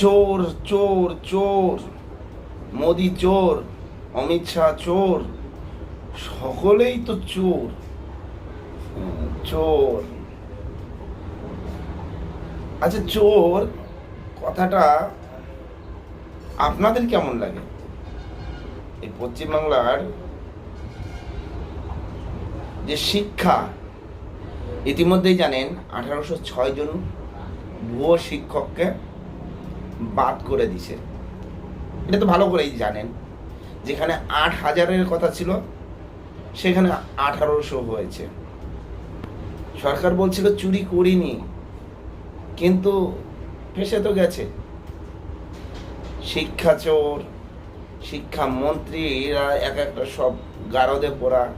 চোর চোর চোর মোদি চোর, অমিত শাহ চোর, সকলেই তো চোর। চোর। আচ্ছা চোর, কথাটা আপনাদের কেমন লাগে? এই পশ্চিমবাংলার যে শিক্ষা, ইতিমধ্যেই জানেন আঠারোশো ছয় জন ভুয়ো শিক্ষককে বাদ করে দিছে। এটা তো ভালো করেই জানেন। যেখানে আট হাজারের কথা ছিল, সেখানে আঠারোশো হয়েছে। সরকার বলছিল, চুরি করিনি। কিন্তু ফেসে তো গেছে। শিক্ষা চোর শিক্ষামন্ত্রীরা এক একটা সব গারদে পড়া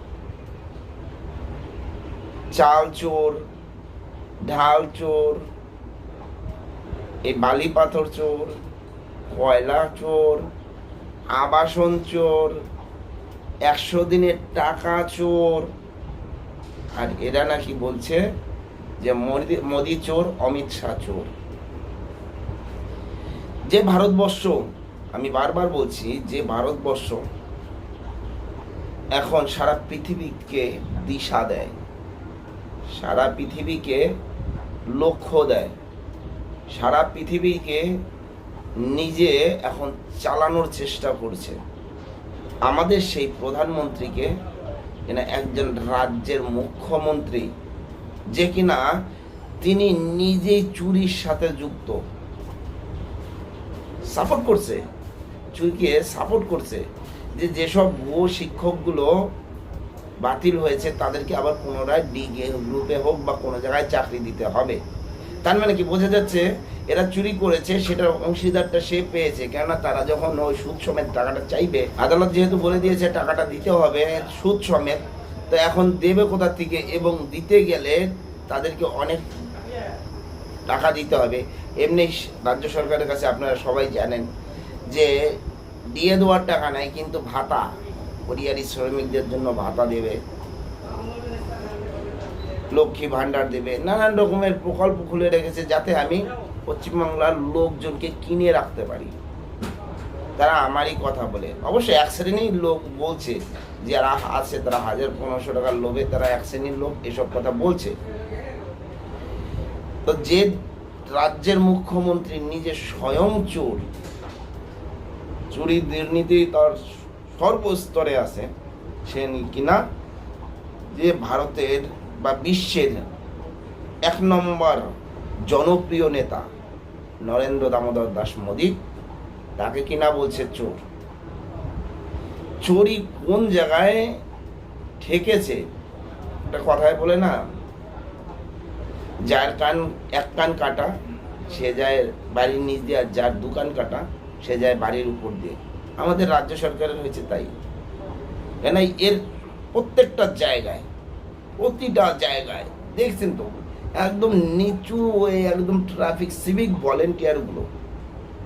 চাল চোর ঢাল চোর এই বালি পাথর চোর, কয়লা চোর, আবাসন চোর, একশো দিনের টাকা চোর। আর এরা নাকি বলছে যে মোদি চোর, অমিত শাহ চোর। যে ভারতবর্ষ, আমি বারবার বলছি, যে ভারতবর্ষ এখন সারা পৃথিবীকে দিশা দেয়। সারা পৃথিবীকে লক্ষ্য দেয়। সারা পৃথিবীকে নিজে এখন চালানোর চেষ্টা করছে। আমাদের সেই প্রধানমন্ত্রীকে কিনা একজন রাজ্যের মুখ্যমন্ত্রী, যে কিনা তিনি নিজেই চুরির সাথে যুক্ত। সাপোর্ট করছে। চুরিকে সাপোর্ট করছে। যে যেসব ভুয়ো শিক্ষকগুলো বাতিল হয়েছে, তাদেরকে আবার পুনরায় ডি গ্রুপে হোক বা কোনো জায়গায় চাকরি দিতে হবে। তার মানে কি বোঝা যাচ্ছে, এরা চুরি করেছে, সেটার অংশীদারটা সে পেয়েছে, কেননা তারা যখন ওই সুদ সমেত টাকাটা চাইবে, আদালত যেহেতু বলে দিয়েছে টাকাটা দিতে হবে, সুদ সমেত, তো এখন দেবে কোথা থেকে এবং দিতে গেলে তাদেরকে অনেক টাকা দিতে হবে। এমনি রাজ্য সরকারের কাছে আপনারা সবাই জানেন যে দিয়ে দেওয়ার টাকা নাই, কিন্তু ভাতা পরিয়ারি শ্রমিকদের জন্য ভাতা দেবে, লক্ষ্মী ভাণ্ডার দেবে, নানান রকমের প্রকল্প খুলে রেখেছে যাতে আমি পশ্চিমবাংলার লোকজনকে কিনে রাখতে পারি। তারা আমারই কথা বলে। অবশ্যই এক শ্রেণির লোক বলছে যারা আছে তারা হাজার পনেরোশো টাকার লোভে তারা এক শ্রেণির লোক, এসব কথা বলছে। তো যে রাজ্যের মুখ্যমন্ত্রী নিজে স্বয়ং চোর চুরি দুর্নীতি, তার সর্বস্তরে আছে, সে কিনা? যে ভারতের বা বিশ্বের এক নম্বর জনপ্রিয় নেতা নরেন্দ্র দামোদর দাস মোদী, তাকে কিনা বলছে চোর। চোরি কোন জায়গায় ঠেকেছে? একটা কথায় বলে না, যার কান এক কান কাটা, সে যায় বাড়ির নিচ দিয়ে আর যার দোকান কাটা, সে যায় বাড়ির উপর দিয়ে। আমাদের রাজ্য সরকারের হয়েছে তাই। কেন এর প্রত্যেকটা জায়গায়, প্রতিটা জায়গায়, দেখছেন তো, একদম নিচু ওই একদম ট্রাফিক সিভিক ভলেন্টিয়ারগুলো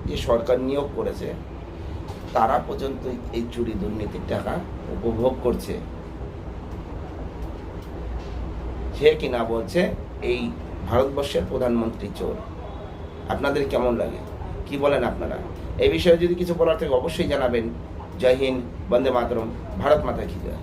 যে সরকার নিয়োগ করেছে, তারা পর্যন্ত এই চুরি দুর্নীতির টাকা উপভোগ করছে। সে কিনা বলছে, এই ভারতবর্ষের প্রধানমন্ত্রী চোর। আপনাদের কেমন লাগে? কি বলেন আপনারা? এই বিষয়ে যদি কিছু বলার থেকে অবশ্যই জানাবেন। জয় হিন্দ, বন্দে মাতরম, ভারত মাতা কি জয়।